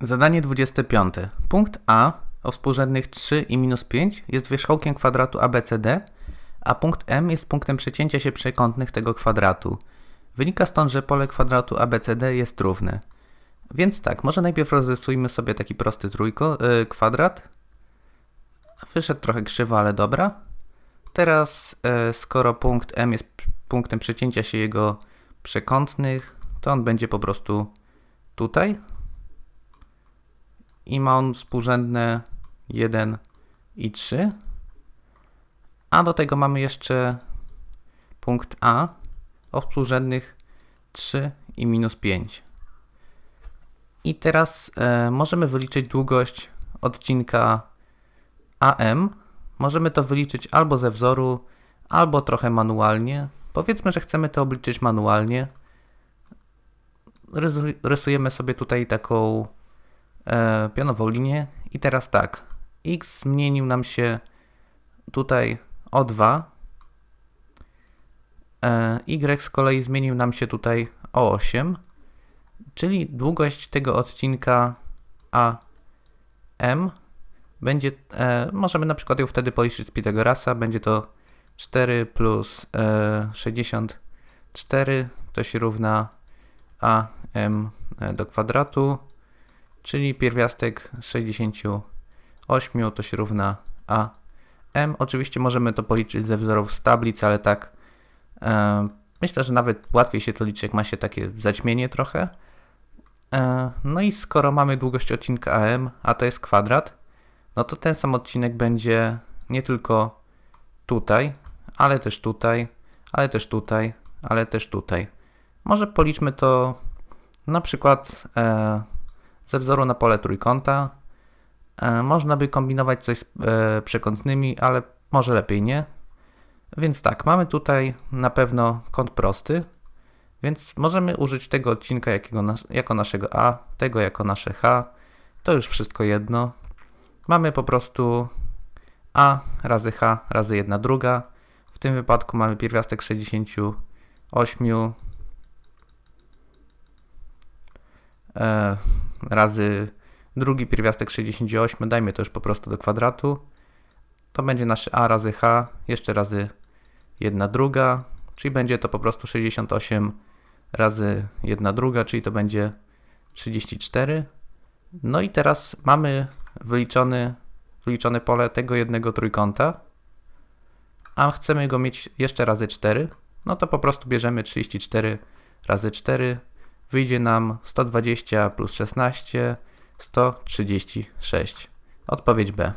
Zadanie 25. Punkt A o współrzędnych 3 i minus 5 jest wierzchołkiem kwadratu ABCD, a punkt M jest punktem przecięcia się przekątnych tego kwadratu. Wynika stąd, że pole kwadratu ABCD jest równe. Więc tak, może najpierw rozrysujmy sobie taki prosty trójko, yy, kwadrat. Wyszedł trochę krzywo, ale dobra. Teraz, e, skoro punkt M jest punktem przecięcia się jego przekątnych, to on będzie po prostu tutaj. I ma on współrzędne 1 i 3. A do tego mamy jeszcze punkt A o współrzędnych 3 i minus 5. I teraz e, możemy wyliczyć długość odcinka AM. Możemy to wyliczyć albo ze wzoru, albo trochę manualnie. Powiedzmy, że chcemy to obliczyć manualnie. Rysu- Rysujemy sobie tutaj taką e, pionową linię. I teraz tak. X zmienił nam się tutaj o 2. E, y z kolei zmienił nam się tutaj o 8. Czyli długość tego odcinka AM będzie, e, możemy na przykład ją wtedy policzyć z Pitagorasa, będzie to 4 plus e, 64 to się równa AM do kwadratu, czyli pierwiastek 68 to się równa AM. Oczywiście możemy to policzyć ze wzorów z tablic, ale tak e, myślę, że nawet łatwiej się to liczy, jak ma się takie zaćmienie trochę. E, no i skoro mamy długość odcinka AM, a to jest kwadrat, no to ten sam odcinek będzie nie tylko tutaj, ale też tutaj, ale też tutaj, ale też tutaj. Może policzmy to na przykład e, ze wzoru na pole trójkąta. E, można by kombinować coś z e, przekątnymi, ale może lepiej nie. Więc tak, mamy tutaj na pewno kąt prosty, więc możemy użyć tego odcinka jakiego jako naszego A, tego jako nasze H. To już wszystko jedno. Mamy po prostu A razy H razy 1 druga. W tym wypadku mamy pierwiastek 68 e, razy drugi pierwiastek 68. Dajmy to już po prostu do kwadratu. To będzie nasze A razy H jeszcze razy 1 druga, czyli będzie to po prostu 68 razy 1 druga, czyli to będzie 34. No i teraz mamy wyliczony, wyliczone pole tego jednego trójkąta, a chcemy go mieć jeszcze razy 4, no to po prostu bierzemy 34 razy 4, wyjdzie nam 120 plus 16, 136. Odpowiedź B.